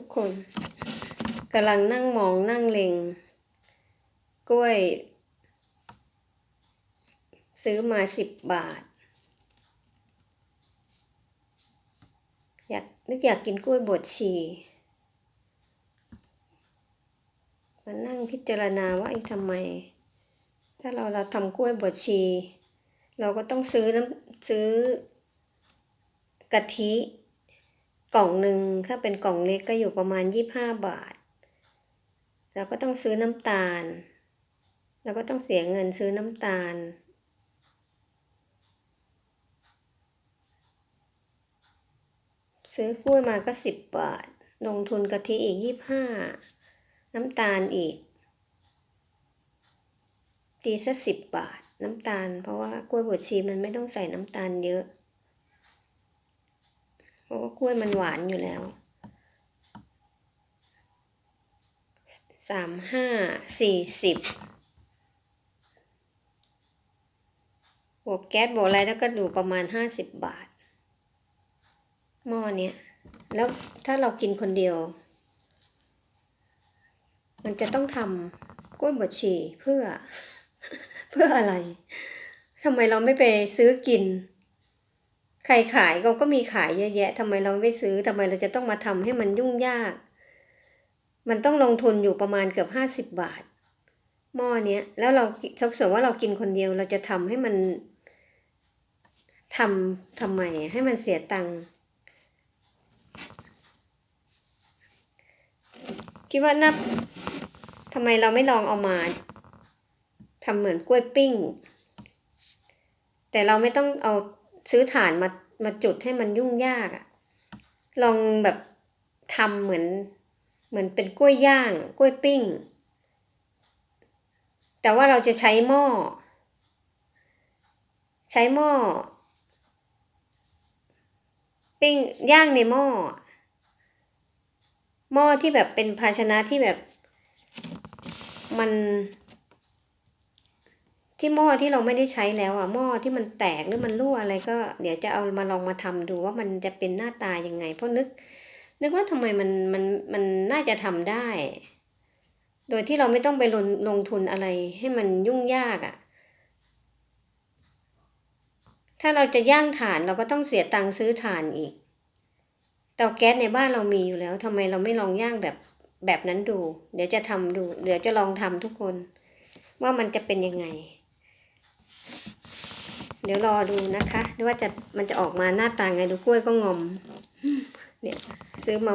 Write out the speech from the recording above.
ทุกคนกำลังนั่งมองนั่งเล็ง กล้วย ซื้อมาสิบบาท อยากนึกอยากกินกล้วยบดชีมานั่งพิจารณาว่าไอ้ทำไม ถ้าเราเราทำกล้วยบดชี เราก็ต้องซื้อน้ำซื้อกะทิ กล่องหนึ่งถ้าเป็นกล่องเล็กก็อยู่ประมาณยี่ห้าบาท เราก็ต้องซื้อน้ำตาล เราก็ต้องเสียเงินซื้อน้ำตาล ซื้อกล้วยมาก็สิบบาท ลงทุนกะทิอีกยี่ห้าน้ำตาลอีกตีสักสิบบาทน้ำตาล เพราะว่ากล้วยบดชีมันไม่ต้องใส่น้ำตาลเยอะ เพราะว่ากล้วยมันหวานอยู่แล้วสามห้าสี่สิบบวกแก๊สบวกอะไรแล้วก็ดูประมาณห้าสิบบาท หม้อเนี้ยแล้วถ้าเรากินคนเดียว มันจะต้องทำกล้วยบดชีเพื่อ เพื่ออะไรทำไมเราไม่ไปซื้อกิน ใครขายเขาก็มีขายเยอะแยะทำไมเราไม่ซื้อทำไมเราจะต้องมาทำให้มันยุ่งยาก มันต้องลงทุนอยู่ประมาณเกือบห้าสิบบาท หม้อเนี้ย แล้วเราถ้าสมมติว่าเรากินคนเดียวเราจะทำให้มันทำทำไมให้มันเสียตังค์คิดว่านับทำไมเราไม่ลองเอามาทำเหมือนกล้วยปิ้ง แต่เราไม่ต้องเอา ซื้อถ่านมามาจุดให้มันยุ่งยากอะลองแบบทำเหมือนเหมือนเป็นกล้วยย่างกล้วยปิ้ง แต่ว่าเราจะใช้หม้อ ใช้หม้อ ปิ้งย่างในหม้อ หม้อที่แบบเป็นภาชนะที่แบบมัน ที่หม้อที่เราไม่ได้ใช้แล้วอะหม้อที่มันแตกหรือมันรั่วอะไรก็ เดี๋ยวจะเอามาลองมาทำดูว่ามันจะเป็นหน้าตายังไง เพราะนึก นึกว่าทำไมมันมันมันน่าจะทำได้ โดยที่เราไม่ต้องไปลงลงทุนอะไรให้มันยุ่งยากอะ ถ้าเราจะย่างถ่านเราก็ต้องเสียตังค์ซื้อถ่านอีกเตาแก๊สในบ้านเรามีอยู่แล้วทำไมเราไม่ลองย่างแบบแบบนั้นดู เดี๋ยวจะทำดู เดี๋ยวจะลองทำทุกคน ว่ามันจะเป็นยังไง เดี๋ยวรอดูนะคะว่าจะมันจะออกมาหน้าตาไงดูกล้วยก็งอมเนี่ยซื้อมา